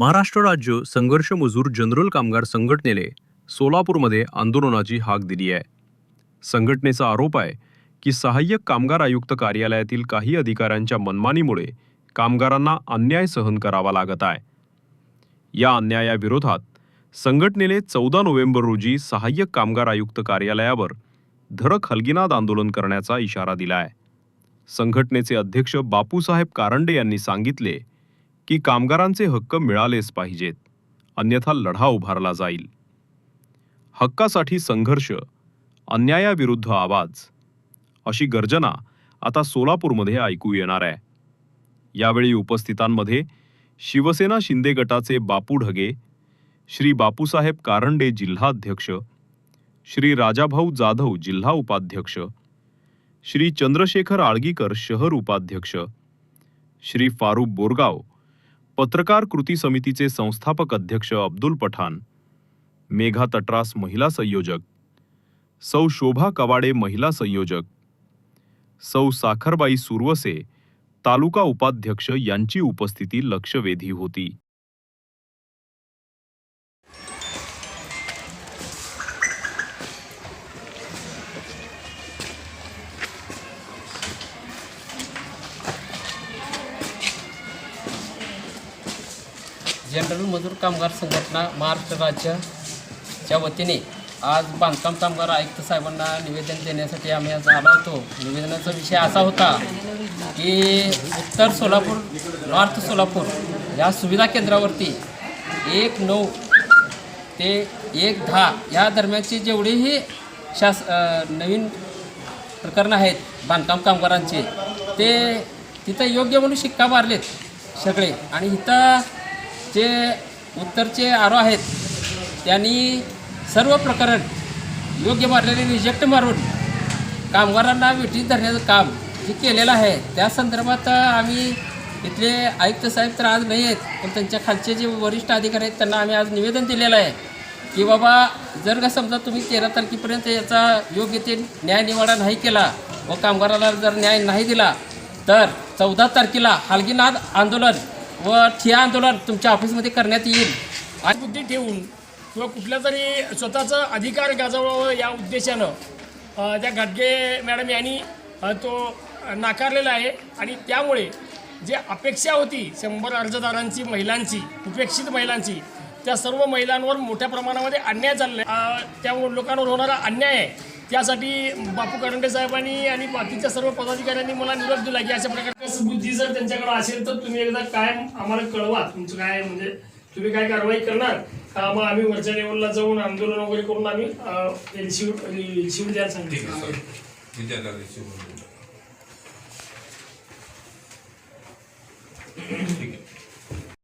महाराष्ट्र राज्य संघर्ष मजूर जनरल कामगार संघटनेने सोलापूरमध्ये आंदोलनाची हाक दिली आहे. संघटनेचा आरोप आहे की सहाय्यक कामगार आयुक्त कार्यालयातील काही अधिकाऱ्यांच्या मनमानीमुळे कामगारांना अन्याय सहन करावा लागत आहे. या अन्यायाविरोधात संघटनेने चौदा नोव्हेंबर रोजी सहाय्यक कामगार आयुक्त कार्यालयावर धरक हलगिनाद आंदोलन करण्याचा इशारा दिला आहे. संघटनेचे अध्यक्ष बापूसाहेब कारंडे यांनी सांगितले की कामगारांचे हक्क मिळालेच पाहिजेत. अन्यथा लढा उभारला जाईल. हक्कासाठी संघर्ष अन्यायाविरुद्ध आवाज अशी गर्जना आता सोलापूरमध्ये ऐकू येणार आहे. यावेळी उपस्थितांमध्ये शिवसेना शिंदे गटाचे बापू ढगे श्री बापूसाहेब कारंडे जिल्हाध्यक्ष श्री राजाभाऊ जाधव जिल्हा उपाध्यक्ष श्री चंद्रशेखर आळगीकर शहर उपाध्यक्ष श्री फारूक बोरगाव पत्रकार कृती समितीचे संस्थापक अध्यक्ष अब्दुल पठाण मेघा तटरास महिला संयोजक सौ शोभा कवाडे महिला संयोजक सौ साखरबाई सुरवसे तालुका उपाध्यक्ष यांची उपस्थिती लक्षवेधी होती. जनरल मजूर कामगार संघटना महाराष्ट्र राज्याच्या वतीने आज बांधकाम कामगार आयुक्त साहेबांना निवेदन देण्यासाठी आम्ही आज आलो होतो. निवेदनाचा विषय असा होता की उत्तर सोलापूर नॉर्थ सोलापूर या सुविधा केंद्रावरती एक नऊ ते एक दहा या दरम्यानची जेवढीही शास नवीन प्रकरणं आहेत बांधकाम कामगारांचे ते तिथं योग्य म्हणून शिक्का मारलेत सगळे. आणि इथं जे उत्तरचे आरो आहेत त्यांनी सर्व प्रकरण योग्य मारलेले रिजेक्ट मारून कामगारांना वेटीस धरण्याचं काम जे केलेलं आहे त्या संदर्भात आम्ही इथले आयुक्त साहेब तर आज नाही आहेत पण त्यांच्या खालचे जे वरिष्ठ अधिकारी आहेत त्यांना आम्ही आज निवेदन दिलेलं आहे की बाबा जर का समजा तुम्ही तेरा तारखेपर्यंत याचा योग्य ते न्याय निवाडा नाही केला व कामगाराला जर न्याय नाही दिला तर चौदा तारखेला हालगीनाद आंदोलन व ठिया आंदोलन तुमच्या ऑफिसमध्ये करण्यात येईल. आज बुद्धी ठेवून किंवा कुठल्या तरी स्वतःचा अधिकार गाजवावं या उद्देशानं त्या घाटगे मॅडम यांनी तो नाकारलेला आहे. आणि त्यामुळे जे अपेक्षा होती शंभर अर्जदारांची महिलांची उपेक्षित महिलांची त्या सर्व महिलांवर मोठ्या प्रमाणामध्ये अन्याय चालला आहे त्या लोकांवर होणारा अन्याय आहे. त्यासाठी बापू करंडे साहेबांनी आणि बाकीच्या सर्व पदाधिकाऱ्यांनी मला निरोप दिला की अशा प्रकारची बुद्धी जर त्यांच्याकडे असेल तर तुम्ही एकदा काय आम्हाला कळवा तुमचं काय म्हणजे तुम्ही काय कारवाई करणार? का मग आम्ही वरच्या लेवलला जाऊन आंदोलन वगैरे करून आम्ही रिसिव्ह रिसिव्ह द्यायला सांगितलं